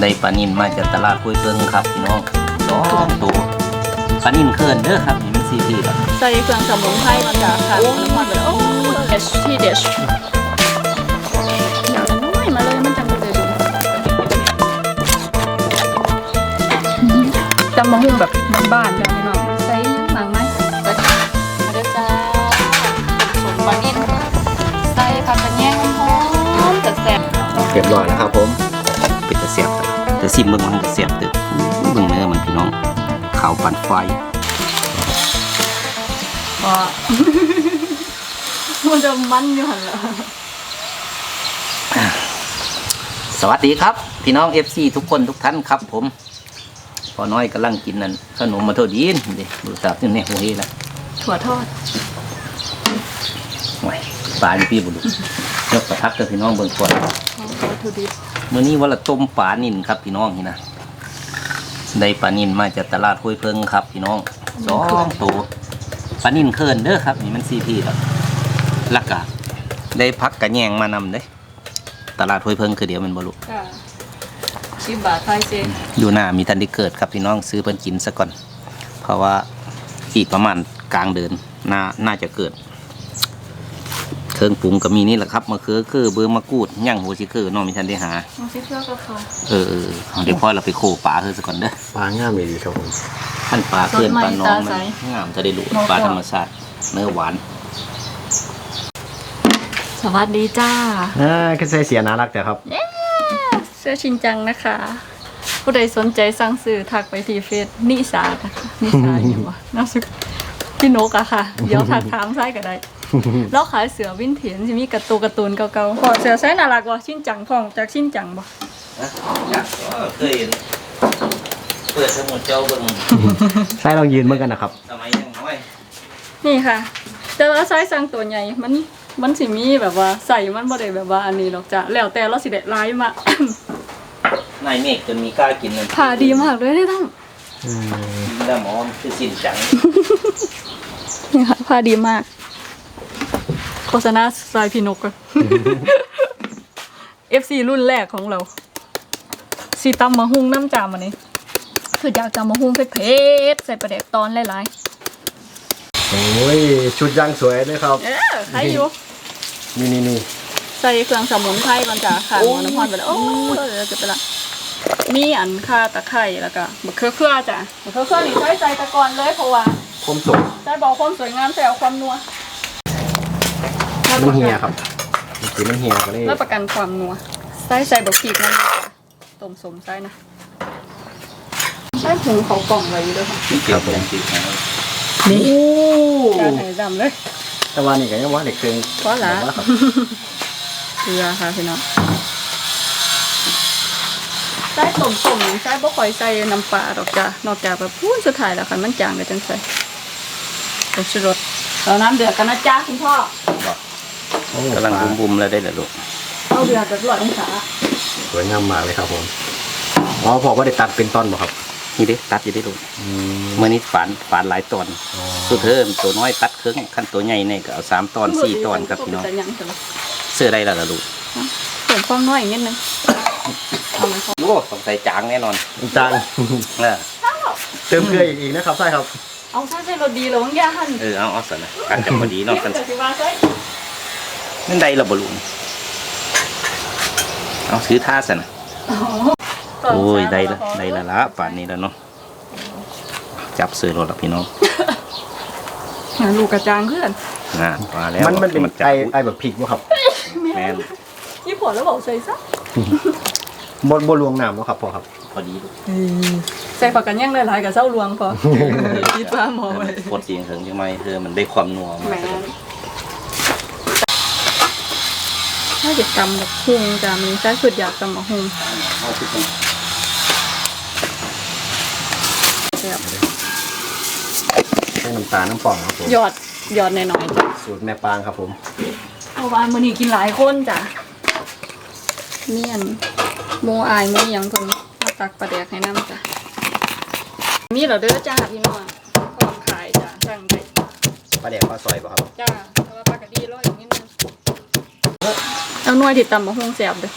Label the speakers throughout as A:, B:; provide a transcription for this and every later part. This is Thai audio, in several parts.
A: ได้ปลานินมาจากตลาดห้วยเพิงครับพี่น้องสองตัวปลานินเคินเด้อครับนี่มันซีพีครับ
B: ใส่เครื่องสมุนไพรมาจากค่ะน้ำมันเลยโอ้เดชที่เดชอย่างน้อยมาเลยมันจังเลยดูจำมะฮุ่งแบบบ้านๆจ้ะพี่น้องใส่หนังไหมมาเด้อจ้าสมปลานิ่นใส่ผักกระแยงหอมๆแต่แซ่บ
A: เรียบร้อยแล้วครับผม ครับจะซิมเบิ่งมันจะเสียบตึกเบิ่งเนื้อมันพี่น้องขาวปั่นไฟ
B: ก็มันจะมันอยู่หันละ
A: สวัสดีครับ พี่น้อง FC ทุกคนทุกท่านครับผม พอน้อยกำลังกินนั่นขนมมาโทษดีนเด้ดูสาบนี่เนี่ยโอ้ยละ
B: ถั่วทอด
A: ห่วยปลาอยู่พี่บุรุษยกประทับกับพี่น้องเบิ่งก่อน
B: ของวัตถุดิบ
A: มื้อนี้ว่าละต้มปลานินครับพี่น้องนี่นะได้ปลานินมาจากตลาดห้วยเพิงครับ พี่น้องสองตัวปลานินเคินเด้อครับ นี่มันซีพีครับแล้วก็ได้พักกระแยงมานำเด้ตลาดห้วยเพิงคือเดียวมันบ่รู้
B: ค่ะชิบบาทไทยเจน
A: อยู่หน้ามีทันได้เกิดครับพี่น้องซื้อเพิ่นกินซะก่อน เพราะว่าอีกประมาณกลางเดือนน่าน่าจะเกิด เครื่องปรุงก็มีนี่แหละครับมะเขือคือเบอร์มะกรูดย่างหัวชิคือน้องมีทันได้หา
B: น้องซิเชื่อก็เขา
A: เออเออเอาเดี๋ยวพ่อเราไปโคปลาเฮือซะก่อนเด้อ
C: ปลาง่ามเลยดีครับผม
A: ท่านปลาเพื่อนปลาน้องมันงามจะได้รู้ปลาธรรมชาติเนื้อหวาน
B: สวัสดีจ้า
C: อ่าคือใส่เสียน่ารักแต่ครับ
B: เสื้อชินจังนะคะ ผู้ใดสนใจสั่งซื้อทักไปที่เฟซนิสานะคะนิสาอยู่วะน่าสุดพี่นกอะค่ะ เดี๋ยวทักถามใช่ก็ได้ แล้วขายเสือวินเทียนจะมีการะตูนการ์ตูนเก่าๆพอเสือใช้น่ารักว่ะชินจังพองจากชินจังบ่
A: เคยเปิดสมุดเจ้าเบิ่ง
C: ใส่ลองยืนเหมือนกันนะครับ
A: สมัยยังน้อย
B: นี่ค่ะ แต่ว่าไซส์สั่งตัวใหญ่มันมันสิมีแบบว่าใส่มันบ่ได้แบบว่าอันนี้หรอกจ้ะแล้วแต่เราสิได้ร้ายมา
A: นายเมฆจนมีกล้ากินนั่น
B: ผ่าดีมากเลยได้ทั้ง
C: อืม
A: แล้วหมอมคือสินจัง
B: นี่ค่ะผ่าดีมาก โฆษณาสายพี่นกก่อน FC รุ่นแรกของเราสีตำมะฮุ่งน้ำจามอันนี้ คืออยากจำมะฮุ่งเผ็ดๆใส่ปลาแดกตอนหลาย
C: โอ้ยชุดย่างสวยเลยครับ
B: ๆเออใครอยู่
C: นี่นี่นี่
B: ใส่เครื่องสมุนไพรมันจ้ะค่ะหัวน้ำพรไปแล้วโอ้ยเดี๋ยวจะไปละมีอันค่าตะไคร้แล้วก็มะเขือเขือจ้ะมะเขือเขือนี่ใช้ใจตะกอนเลยเพราะว่า
C: คมสม
B: ใช้บอกความสวยงามใส่เอาความนัว
C: มันเฮียครับเมื่อกี้มันเฮียก็เลย
B: รับประกันความนัวใส่ใส่บะขีดนั่นเลยจ้ะต้มสมใส่นะใส่ผงเขากล่องไว้อยู่ด้วยค่ะ
A: เกี่ยวกับติดนะครับ
B: นี่
C: โอ้
B: กาไข่ดำเลย
C: แต่ว่านี่ก็ยังว่าเด็กเกิน
B: เพราะละ
C: แบบว่าครับ
B: เกลือค่ะพี่น้องใส่ต้มสมใส่บ่ค่อยใส่น้ำปลาดอกจ้ะนอกจากแบบพูนสุดท้ายแล้วค่ะมันจางก็จังใส่ผงชูรสเอาน้ำเดือดกันนะจ๊ะคุณพ่อ
C: โอ้
A: กำลัง
C: ปลา
A: บุมๆแล้วได้แล้วลูก
B: เอาเดือดแบบร้อยองศา
C: สวยงามมากเลยครับผมอ๋อพอว่าได้ตัดเป็นต้นบ่ครับ
A: นี่เด้ตัดอยู่ได้ลูก
C: อืม
A: เมื่อนี้ฝานฝานหลายตอน
C: อ๋อ
A: สุดเทิมตัวน้อยตัดครึ่งขั้นตัวใหญ่เนี่ยก็เอาสามตอนสี่ตอนครับพี่น้อง
B: แต่ยังแต่ว่า
A: เสื้อได้แล้วล่ะลูก
B: เพิ่มความน้อยอีกนิดนึงเอาไหมครับ
A: โอ้สงสัยจางแน่นอน
C: จัง
A: เออ
C: เติมเกลืออีกอีกนะครับใช่ครับ
B: เอาใส่ใส่รสดีเลยวังยาหัน
A: เออเอาเอาสนะกันกันพอดีเนาะกัน นั่นใดละบลูกเอาซื้อท่าสนะโอ้ยได้ละได้ละละป่านนี้แล้วเนาะจับซื้อรถละพี่น้อง
B: หาลูกกระจางเพื่อน
A: น่ามาแล้ว
C: มันมันเป็น
A: จับ
C: ไอไอแบบพริกบ่ครับ
A: แม่น
B: ยี่ผอแล้วบอกใส่ซะ
C: บนบนลวงน้ำเนาะครับพ่อครับ
A: พอดีลูก
B: ใส่ผักกันย่างหลายๆกับเส้าลวงพอคิดว่าหมอ
A: เออ
B: ไว้
A: มันโคตรเสียงเถิงจังไหมเธอมันได้ความนัว
B: แหม ถ้าจะตำแบบพุงจะมีใช้สุดอยากตำแบบพุง
A: เอาที่ตรง
B: แบบ
C: ใส่น้ำตาลน้ำปองครับผม
B: หยอดหยอดหน่อยๆจ้ะ
C: สูตรแม่ปางครับผม
B: เพราะว่ามื้อนี้กินหลายคนจ้ะเมียนโมอายโมหยังคนมาตักปลาแดกให้น้ำจ้ะมีเหรอเด้อจ้าพี่น้องพร้อมขายจ้ะสั่งได้
C: ปลาแดกปลาซอยป่ะครับ
B: จ้าแต่ว่าปลากระดีร้อยอย่าง นิดนึงเอาหน่วยที่ตำมะฮวงแสบเด้อ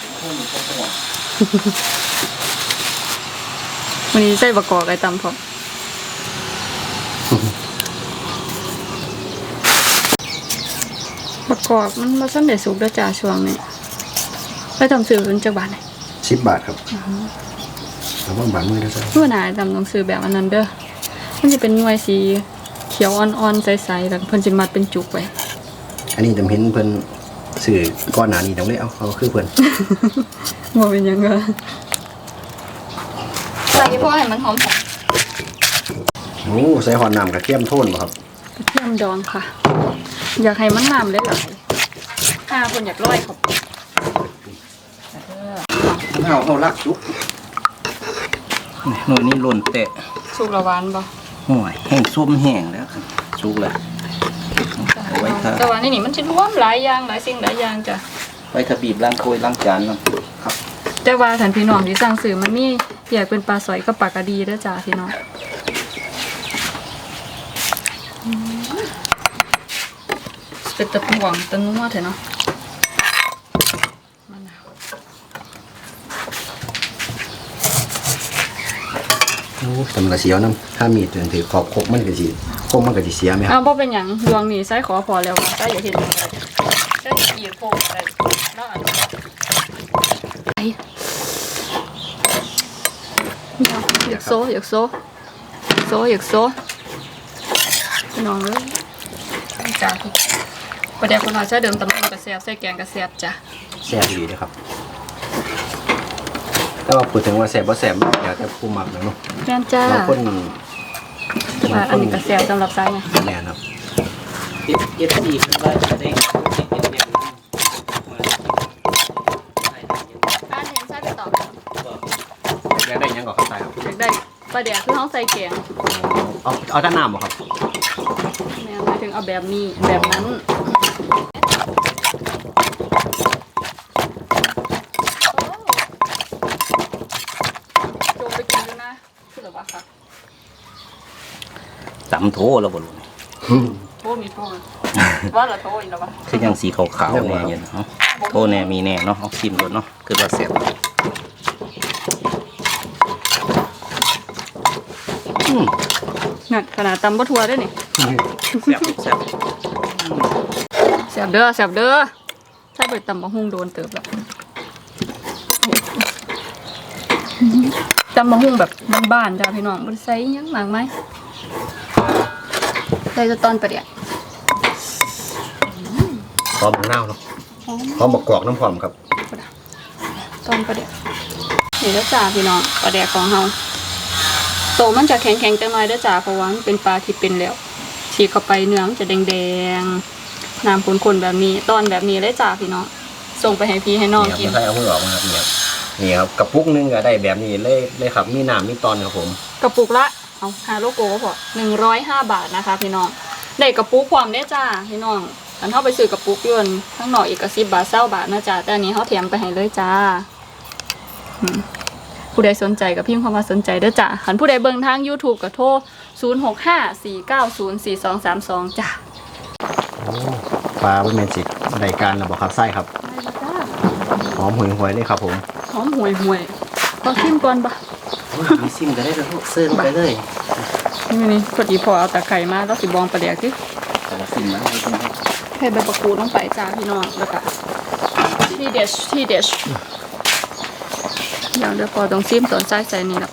B: วันนี้ใส่ประกอบไอ้ตำพอประกอบมันมาสั่นได้สุกแล้วจ้าช่วงนี้ไปทำซื้อเป็นจักบาทไหน
C: สิบบาทครับแล้วว่าบาทมือนะจ๊ะ
B: เมื่อหนาตำต้องซื้อแบบอันนั้นเด้อมันจะเป็นหน่วยสีเขียวอ่อนๆใสๆแล้วเพิ่นจะมัดเป็นจุกไว้
C: อันนี้จำเห็นเพิ่น สื่อก้อนหนานี้ต้องเลยเอาเขาคือเพิ่น
B: ว่าเป็นหยังไงใส่เพราะให้มันหอมหอม
C: โอ้ใส่หอนน้ำกระเทียมโทนบ่ครับ
B: กระเทียมดองค่ะ อยากให้มันน้ำได้หลายถ้าคนอยากร้อยเขา
C: เอาเอาลักจุก
A: หน่วยนี้หล่นแตะ
B: สุกละหวานบ่
A: ห่วยแห้งส้มแห้งแล้วครับสุกแล้ว เอาไว้ค่ะ
B: แต่ว่านี่นี่มันจะรวมหลายอย่างหลายสิ่งหลายอย่างจ้ะ
A: ไว้ถ้าบีบล้างถ้วยล้างจานเนาะครับ
B: แต่ว่าท่านพี่น้องที่สั่งซื้อมันมีอยากเป็นปลาสอยกับปลากระดีเด้อจ้าพี่น้องอืมเป็นตะปวงตะนัวเถอะเนาะมะนาว
C: โอ้ตำกระเสียวน้ำถ้ามีดถือขอบคกมันก็สิ คกมันก็สิเสียไหมค
B: อ้า
C: รับ
B: วบ่เป็นหยังดวงนี่ใส่ขอพอแล้วว่าใส่อย่าเห็นอะไรใส่อีกโพกอะไรเนาะอันนี้ไอ้อยากโซอยากโซโซอยากโซพี่น้องเอ้ยจ้าพี่ประเดี๋ยวคนเราจะเดิมตำลึงกระแซบใส่แกงกระแซบจ้ะ
C: แซ่บดีนะครับ แต่ว่าพูดถึงว่าแซ่บบ่แซ่บอยากจะผู้มักนะเนาะ
B: แม่นจ้า
C: บางคน
B: อ่าอันนี้กระแซบสำหรับไส้ไง
C: แน่ครับ
A: เจ็ดเจ็ดสี่ขึ้นไปจะได้เจ็ดเจ็ดเจ็ด
B: อันนี้ใส่ไปต่อ
C: อยากได้หยังก็เข้าใจครับ
B: อยากได้ปลาแดกคือห้องใส่แกง
C: เอาเอาแต่น้ำบ่ครับ
B: แม่หมายถึงเอาแบบนี้แบบนั้นโจมไปกินด้วยนะคือแบบว่าค่ะ
A: ตำโถแล้วบ่ลุง
B: โทษมีโทษว่าเหรอโทษอีกแล้ววะ
A: คือยังสีขาวๆแน่อยู่เนาะโทแน่มีแน่เนาะเอาชิมก่อนเนาะคือว่าแซ่บ
B: นั่นขนาดตำบะทัวด้วยนี่
A: แซ่บแซ่บ
B: แสบเด้อแสบเด้อใส่ไปตำบะฮุ่งโดนเติบแล้วตำบะฮุ่งแบบบ้านๆจ้าพี่น้องมันใส่หยังหมากไหม ใส่จะตอนประเดี๋ยว
C: พร้อมมะนาวเนาะพร้อมบักกอกน้ำพร้อมครับ
B: ตอนประเดี๋ยวนี่แล้วจ้าพี่น้องประเดี๋ยวของเฮาโตมันจะแข็งๆจังหน่อยเด้อจ้าเพราะว่ามันเป็นปลาที่เป็นแล้วฉีกเข้าไปเนื้อมันจะแดงๆน้ำข้นๆแบบนี้ตอนแบบนี้เลยจ้าพี่น้องส่งไปให้พี่ให้น้อง
C: เนี่ย
B: กิน
C: ไม่ใช่เอามือออกมาครับเนี่ยนี่ครับกระปุกหนึงก็ได้แบบนี้เลยเลยครับ มีน้ำมีตอนครับผม
B: กระปุกละ เอาหาโลโก้พอหนึ่งร้อยห้าบาทนะคะ พี่น้องได้กระปุกความได้จ้าพี่น้องอันเข้าไปซื้อกระปุกยนข้างนอกอีกกระสิบบาทเศร้าบาทนะจ้าแต่อันนี้เขาแถมไปให้เลยจ้าอืมผู้ใดสนใจกับพิมพ์คำว่าสนใจเด้อจ้าหันผู้ใดเบิ่งทาง YouTube ก็โทร 0 6 5 4 9 0 4 2 3 2 จ้า
C: ปลาเป็นเมจิกรายการระบบครับไส้ครับ
B: ได้แล้วจ้า
C: หอมหวยหวยเลยครับผม
B: หอมห่วยห่วยขอชิมก่อนปะ
A: มีซิมก็ได้แล้วลูกเซิร์นไปเลย
B: นี่นี่พอดีพอเอาตะไคร้มาแล้วสิบองประเดี๋ยวคือ
A: แต่ละซิมมันไม่ใช่
B: เทใบมะกรูดลงไปจ้าพี่น้องแล้วก็ที่เด็ดที่เด็ดเดี๋ยวเดี๋ยวพอต้องซิมตอนใส่ใส่นี่แหละ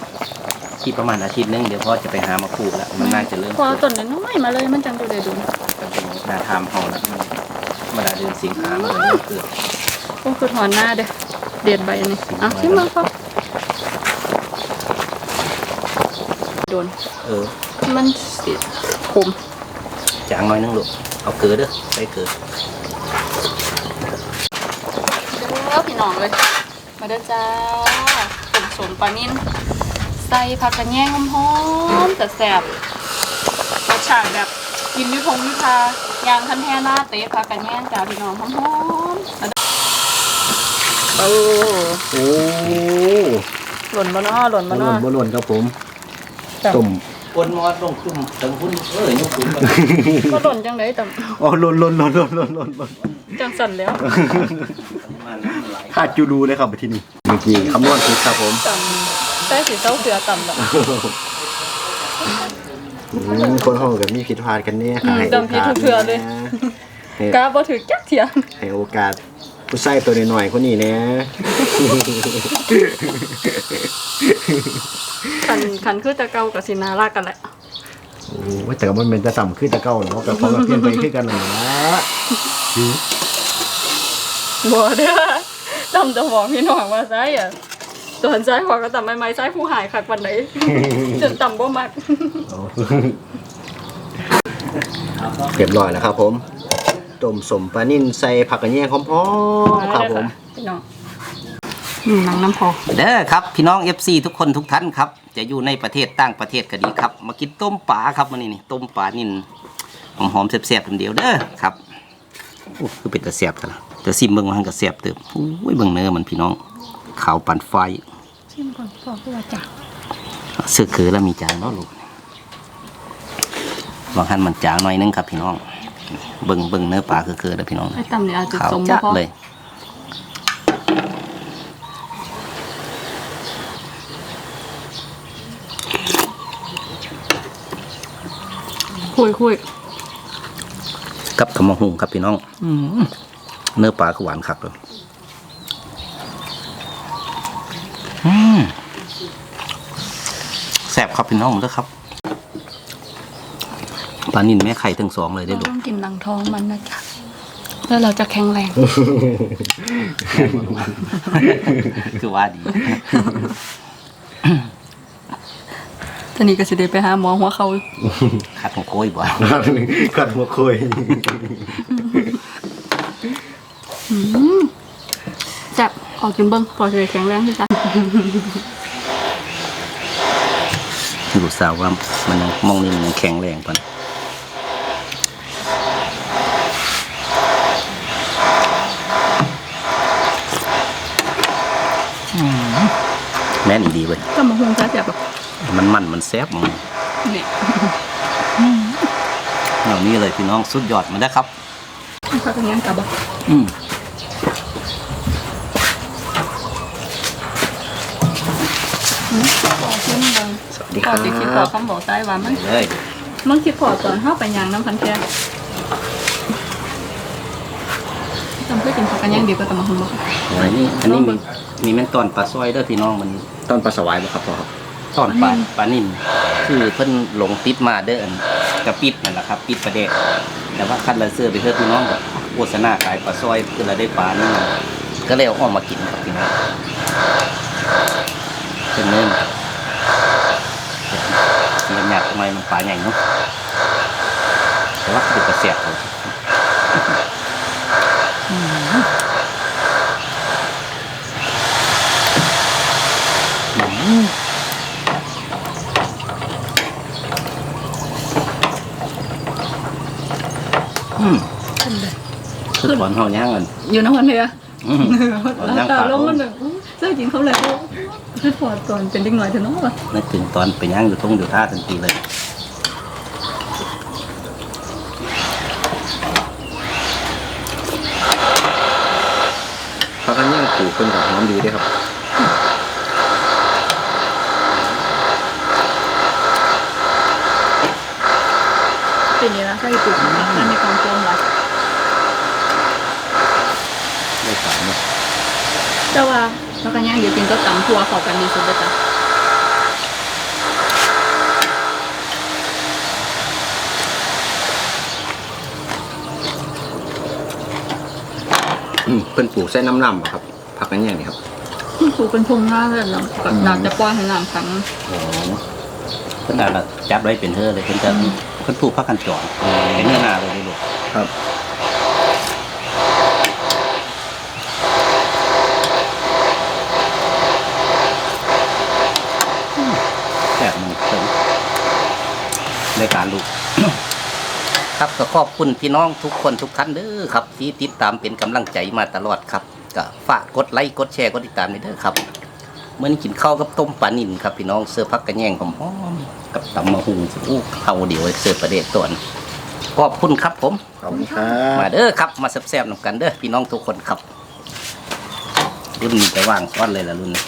A: ที่ประมาณอาทิตย์หนึงเดี๋ยวพ่อจะไปหามาปลูกแล้วมันน่าจะเริ่ม
B: พอต้นน้อยๆมาเลยมันจังดูได้ดู
A: มันเป็นนาทามเฮาแล้วมันมาดาเดือนสิงหามันเริ่มเกิด
B: โอ้คือถอนหน้าเด้อเด็ดใบอันนี้อะซิมมาครับโดน
A: เออ
B: มันสิขม
A: จางหน้อยนึงลูกเอาเกลือเด้อใส่เกลือ
B: เด้อพี่น้องเลย มาเด้อจ้าสมสมปลานิ่นใส่ผักกระแยงหอมๆแต่แสบรสชาติแบบกินอยุทงยุทายางคันแท่หน้าเตะผักกระแยงจ้าพี่น้องหอมๆมาเด้อโอ้
C: โอ้
B: หล่นมาเนาะหล่น
C: บ
B: มา
C: อล
B: เนาะ
C: บอลครับผม
B: จ้ะ
C: ต้ม
A: คนมอดลงคุ้มถึงหุ้นเอ้ยยกคุ้มไป
B: ก็หล่นจังเลยแต่
C: อ๋อหล่นหล่นหล่นหล่นหล่นหล่นหล่น
B: จังสั่นแล้ว
A: มันน้ำไหล
C: ขาดจูรูเลยครับไปที่นี่เมื่อกี้คำนวณผิดครับผม
B: สั่นใส่สีเต้าเสือต่ำแบบ
C: อืมคนห้องกับมีผิดพลาดกันเนี่ย
B: อืม
C: ให้
B: จำผิดทุกเทื่อเลย
C: ให้
B: กาบ่ถือจักเทียง
C: ให้โอกาส ผู้ใส่ตัวน้อยๆคนนี้เนี่ย
B: คันคันคือจะเก่ากับสินารักกันแหละ
C: โอ้ยแต่ก็มันเป็นจะต่ำขึ้นแต่เก่าเนาะกับเขาก็เปลี่ยนไปขึ้นกันหน่อยนะ
B: บ่เด้อจำจะบอกพี่น้องว่าใส่อะตอนใส่หัวก็ต่ำไม่ไม่ใส่ผู้หายคักวันไหนจนต่ำบ่มัก
C: เรียบร้อยแล้วครับผม ต้มสมปลานิ่นใส่ผักกระเนียงหอมๆครับผม
B: พี่น้องอืมหนังน้ำพอ
A: เด้อครับพี่น้อง FC ทุกคนทุกท่านครับ จะอยู่ในประเทศต่างประเทศก็ดีครับ มากินต้มปลาครับวันนี้นี่ต้มปลานินหอมๆแซ่บๆคนเดียวเด้อครับโอ้คือเป็นตะแซ่บกันละแต่ซิมเบิ่งว่าหันก็แซ่บเติมโอ้ยเบิ่งเนื้อมันพี่น้องขาวปานไฟ
B: ชิมก่อนพอคือว่าจ้ะ
A: เสื้อคือแล้วมีจางเนาะลูกบางท่านมันจางหน่อยนึงครับพี่น้อง เบิ่งเบิ่งเนื้อปลาคือคือแล้วพี่น้อง
B: ไอ้ต่ำเนี่ยอาจจะ
A: ขาว
B: สมบ่
A: จัด
B: พอ
A: เลย
B: คุยคุย
A: กับขมหุงครับพี่น้องอืมเนื้อปลาคือหวานคักเลยอืมแซ่บครับพี่น้องหมดแล้วครับปลานินแม่ไข่ทั้งสองเลยได้
B: เรา
A: ลูก
B: ต้องกินหนังท้องมันนะจ๊ะแล้วเราจะแข็งแรง
A: คือว่าดี
B: ตอนนี้ก็สิได้ไปหาหมอหัวเขา
A: คัดของโค้ยบ่
C: กัดหัวคุย
B: แซ่บขอกินเบิ้งพอจะได้แข็งแรงที่จ้ะ
A: ลูกสาวว่ามันยังมองนี่มันยังแข็งแรงกว่าน เว้ย
B: ก็มาหุงจ้าแซ่บแบบ
A: มันมันมันแซ่บมัน
B: นี่
A: เหล่านี้เลยพี่น้องสุดยอดมันได้ครับ
B: เขาเป็นยังกับบ่
A: อืม
B: ขอชิมเบิ้ง
C: สวัสดี
B: ข
C: ค
B: อ
C: รับ
B: ติคิดขอคำบอกใต้ว่ามัน
A: เลย
B: มันคิดพอตอนเข้าไปยางน้ำพันแค่จำเพื่อกินผักกันย่างดีก็แต่มาหุงบ่
A: อันนี้อันนี้มีมีแม่นตอนปลาซอยเด้อพี่น้องมัน
C: ต้นปลาสวายบ่ครับพ่อครับ
A: ตอนปลาปลานิ่มคือเพิ่นหลงติดมาเด้ออันกระปิดนั่นแหละครับปิดประเดกแต่ว่าคัดละเสื้อไปเพื่อพี่น้องแบบโฆษณาขายปลาซอยคือเราได้ปลานี่มาก็เลยเอาออกมากินครับพี่น้องเป็นเนื้อเสียหยาบทำไมมันปลาใหญ่เนาะแต่ว่าคือปลาเสียบเลย อืมคือถอนเฮาย่างกัน
B: อยู่น้ำพันเรือ
A: อืมถอนย่าง
B: แต่
A: ปลา
B: ลงมันแบบเสื้อกินเขาเลยคือพอตอนเป็นเด็กหน่อยเถอะเนาะ
A: นึกถึงตอนไปย่างอยู่ตรงอยู่ท่าทันทีเลย
C: ผักนียงปลูกเป็นกับหอมดีด้วยครับ
B: เป็นอย่างนี้นะถ้าอยู่ปลูกผักนั่นในกองโจมไว้
A: ได้สามเนี่ย
B: แต่ว่าผักกันย่างเดี๋ยวกินก็ตำทั่วเข้ากันดีสุดเลยจ้ะ
C: อืมเป็นปลูกใส่น้ำลำบ่ครับ ผักกระเนียงนี่ครับ
B: ปลูกเป็นพงหน้าเลยเนาะก็น่าจะปล่อยให้น้ำขัง
A: โอ้เพิ่นอาจจะจับไว้เป็นเธอเลยเพิ่นจะเพิ่นปลูกพักกันจอดเป็นเนื้อนาเลยลูก
C: ครับ
A: แบบหนึงเพิ่นในการลูกครับก็ขอบคุณพี่น้องทุกคนทุกท่านเด้อครับ ที่ติดตามเป็นกำลังใจมาตลอดครับก็ฝากกดไลค์กดแชร์กดติดตามนี่เด้อครับเมื่อนี้กินข้าวกับต้มปลานิ่นครับพี่น้องเสื้อพักกระแยงหอมๆ กับตำมะฮุงอู้เข้าเดียวเสื้อประเดชตัวนี้ขอบคุณครับผม
C: ขอบคุณครั
A: มา
C: บ
A: เด้อครับมาแซ่บๆนำกันเด้อพี่น้องทุกคนครับ รุ่นนี้จะว่างซ้อนเลยละรุ่นนี้